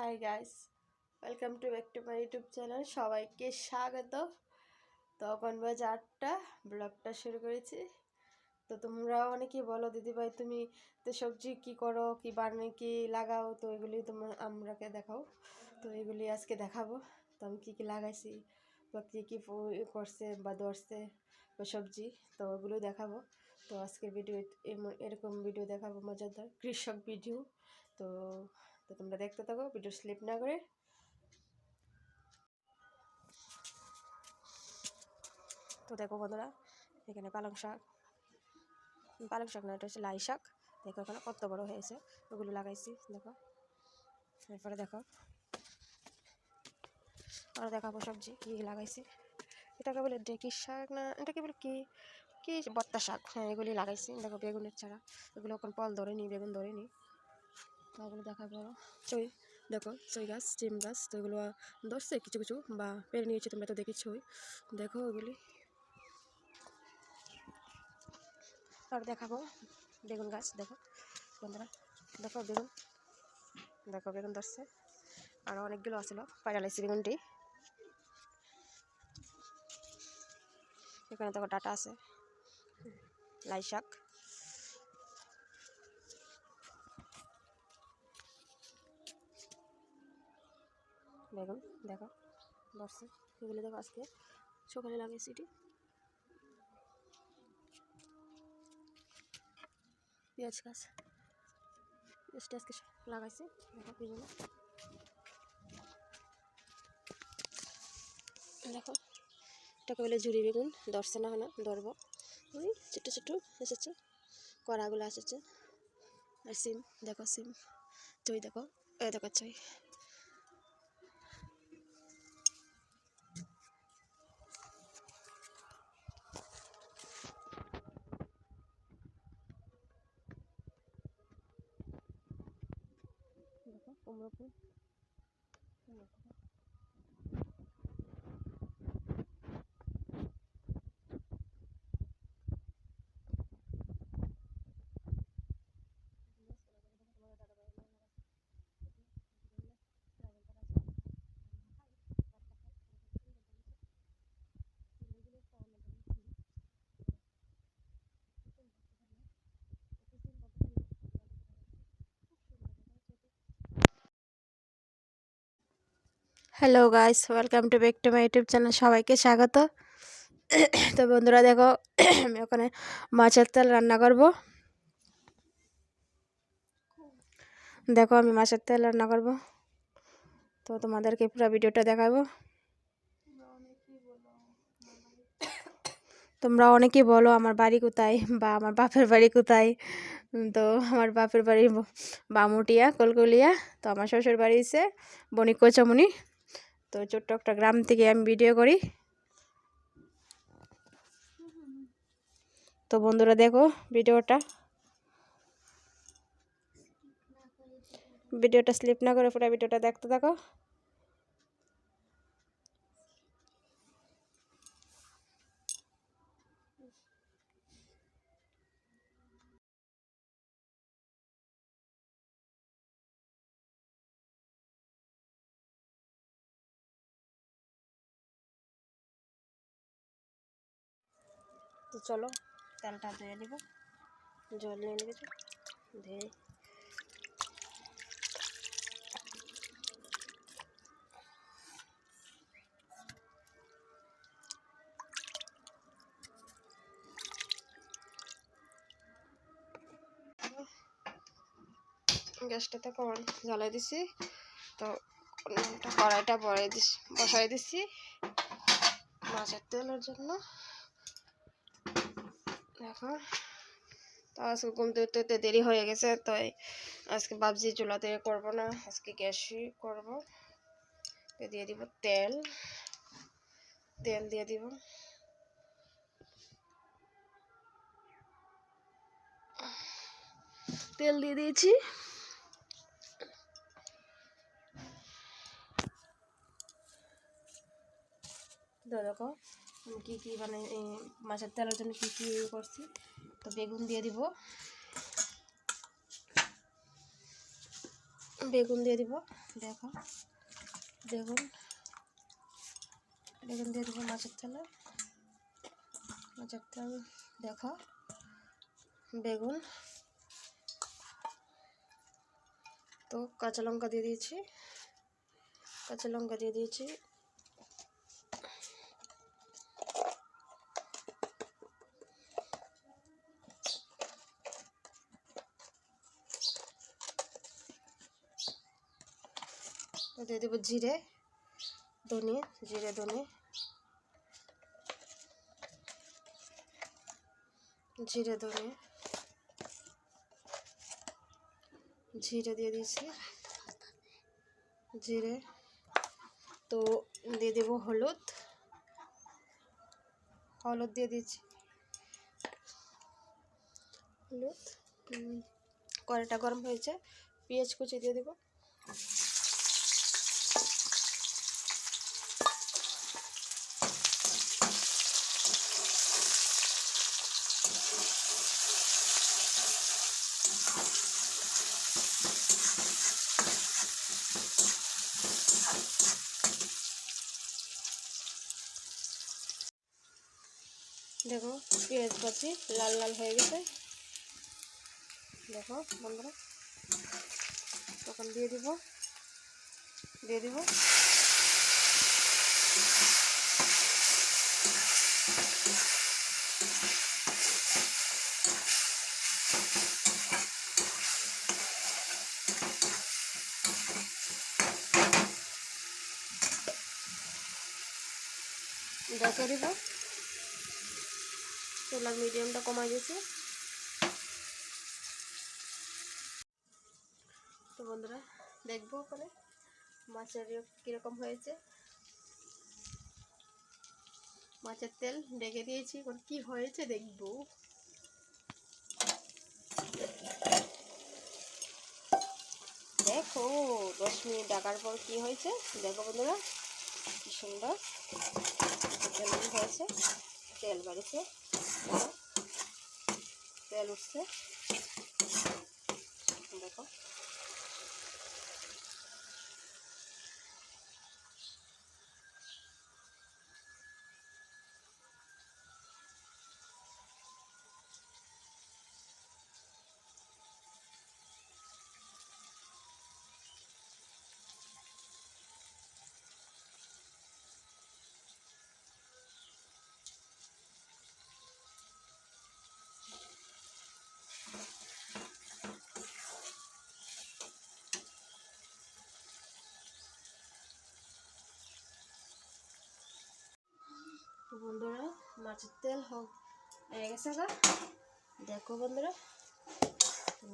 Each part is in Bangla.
Hi guys welcome to back to my YouTube channel সবাইকে স্বাগত। তখন বাজে আটটা, ব্লগটা শুরু করেছি। তো তোমরা অনেকেই বলো, দিদিভাই, তুমি তো সবজি কি করো, কি বানানো, কি লাগাও? তো এগুলি তোমার আমরাকে দেখাও। তো এগুলি আজকে দেখাবো। তো আমি কী কী লাগাইছি, বা কী কী করছে, বা ধরছে, বা সবজি, তো ওগুলো দেখাবো। তো আজকের ভিডিও এরকম ভিডিও দেখাবো, মজাদার, কৃষক ভিডিও। তো তো তোমরা দেখতে থাকো, ভিডিও স্লিপ না করে। তো দেখো বন্ধুরা, এখানে পালং শাক। পালং শাক না, এটা হচ্ছে লাই শাক। দেখো এখানে কত বড় হয়েছে, ওগুলো লাগাইছি, দেখো। এরপরে দেখো, আর দেখাবো সবজি, কী লাগাইছি। এটাকে বলে ডেকি শাক না, এটাকে বলে কি? কি বত্তা শাক? হ্যাঁ এগুলি লাগাইছি। দেখো বেগুনের চারা, এগুলো এখন ফল ধরেনি বেগুন ধরেনি তো ওগুলো দেখাবো চই দেখো চই গাছ চিম গাছ, তো এগুলো ধরছে কিছু কিছু বা পেরে নিয়েছি তোমরা তো দেখেছই দেখো ওগুলি। আর দেখাবো বেগুন গাছ, দেখো। বন্ধুরা, দেখো বেগুন। দেখো বেগুন ধরছে। আরও অনেকগুলো আছিল পাইরালাইছি বেগুনটি। এখানে দেখো ডাটা আছে। লাই শাক বেগুন, দেখো ধরছে এগুলো দেখো আজকে সকালে লাগিয়েছি এটি। পেঁয়াজ গাছ, পেঁয়াজটা আজকে লাগাইছি, দেখো বিভিন্ন দেখো, এটাকে বলে ঝুড়ি বেগুন, ধরছে না হলো ধরবো। ওই ছোটো ছোটো এসেছে, কড়াগুলো এসেছে। আর সিম, দেখো সিম চই দেখো, এ দেখো চই দেখো কুমড়ো hello guys welcome to back to my YouTube channel সবাইকে স্বাগত। তো বন্ধুরা, দেখো, আমি ওখানে মাছের তেল রান্না করব। দেখো, আমি মাছের তেল রান্না করব। তো তোমাদেরকে পুরো ভিডিওটা দেখাবো। তোমরা অনেকেই বলো, আমার বাড়ি কোথায়? বা, আমার বাপের বাড়ি কোথায়? তো আমার বাপের বাড়ি বামুটিয়া, কলকলিয়া। তো আমার শ্বশুর বাড়ি হচ্ছে বণিক কোচামুনি তো ছোট্ট একটা গ্রাম থেকে আমি ভিডিও করি। তো বন্ধুরা দেখো ভিডিওটা। ভিডিওটা স্লিপ না করে পুরো ভিডিওটা দেখতে থাকো। তো চলো, তেলটা ধুয়ে নিব। জল নিয়ে নেবে ধুয়ে গ্যাসটাতে কড়াই জ্বালাই দিছি, তো কড়াইটা বসাই দিছি। মাছের তেলের জন্য। এখন তো আজকে ঘুমতে উঠতে উঠতে দেরি হয়ে গেছে তো এই আজকে ভাবছি চুলাতে করব না, আজকে গ্যাসই করব। দিয়ে দিব তেল তেল দিয়ে দিব। তেল দিয়ে দিয়েছি। দেখো। কী কী মানে মাছের তেলের জন্য কী কী ইয়ে করছি, তো বেগুন দিয়ে দিব। বেগুন দিয়ে দিব, দেখো, বেগুন বেগুন দিয়ে দিব মাছের তেলে। মাছের তেল, দেখো, বেগুন। তো কাঁচা লঙ্কা দিয়ে দিয়েছি, কাঁচা লঙ্কা দিয়ে দিয়েছি দিয়ে দেবো জিরে ধনে জিরে ধনে। জিরে ধনে। জিরে দিয়ে দিয়েছি। জিরে। তো দিয়ে দেবো হলুদ। হলুদ দিয়ে দিয়েছি। হলুদ। উম, কড়াইটা গরম হয়েছে। পেঁয়াজ কুচি দিয়ে দেবো। দেখো পেঁয়াজ পাচ্ছি লাল লাল হয়ে গেছে দেখো বন্ধুরা তখন দিয়ে দিব দিয়ে দিব ডেকে দিব চুলার মিডিয়ামটা কমাই দিয়েছি। তো বন্ধুরা, দেখব ওখানে মাছের কীরকম হয়েছে। মাছের তেল ডেকে দিয়েছি, এখন কি হয়েছে দেখব। দেখো, দশ মিনিট ডাকার পর কি হয়েছে? দেখো বন্ধুরা, কি সুন্দর। হয়েছে তেল বাড়িছে। তেল উঠছে দেখো তো বন্ধুরা মাছের তেল হোক। হয়ে গেছে দেখো বন্ধুরা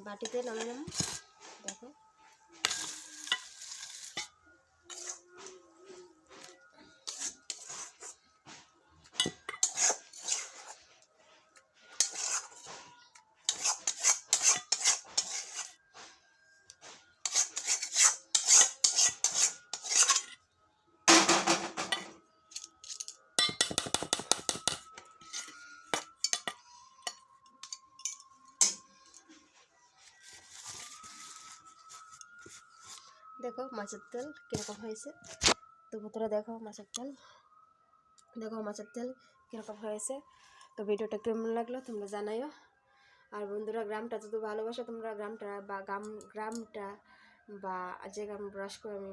বাটিতে নামে নাম দেখো। দেখো মাছের তেল কীরকম হয়েছে। তো বন্ধুরা দেখো মাছের তেল। দেখো মাছের তেল কীরকম হয়েছে। তো ভিডিওটা কেমন লাগল তোমরা জানাইও। আর বন্ধুরা গ্রামটা যদি ভালোবাসো, তোমরা গ্রামটা বা গ্রাম, গ্রামটা বা যে গ্রাম ব্রাশ করে আমি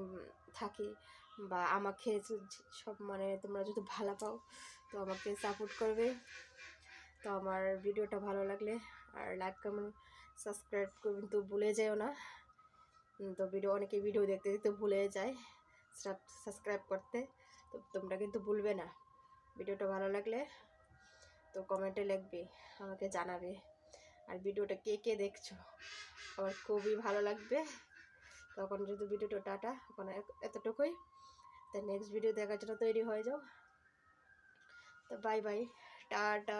থাকি বা আমাকে সব মানে তোমরা যদি ভালো পাও, তো আমাকে সাপোর্ট করবে। তো আমার ভিডিওটা ভালো লাগলে আর লাইক কমেন্ট সাবস্ক্রাইব করবেন তো ভুলে যেও না। তো ভিডিও অনেকে ভিডিও দেখতে দেখতে ভুলে যায় সাবস্ক্রাইব করতে। তো তোমরা কিন্তু ভুলবে না। ভিডিওটা ভালো লাগলে তো কমেন্টে লিখবে, আমাকে জানাবে। আর ভিডিওটা কে কে দেখছ? আমার খুবই ভালো লাগবে। তখন যদি ভিডিওটা টাটা, এখন এতটুকুই। তো নেক্সট ভিডিও দেখার জন্য তৈরি হয়ে যাও। তো বাই বাই টাটা।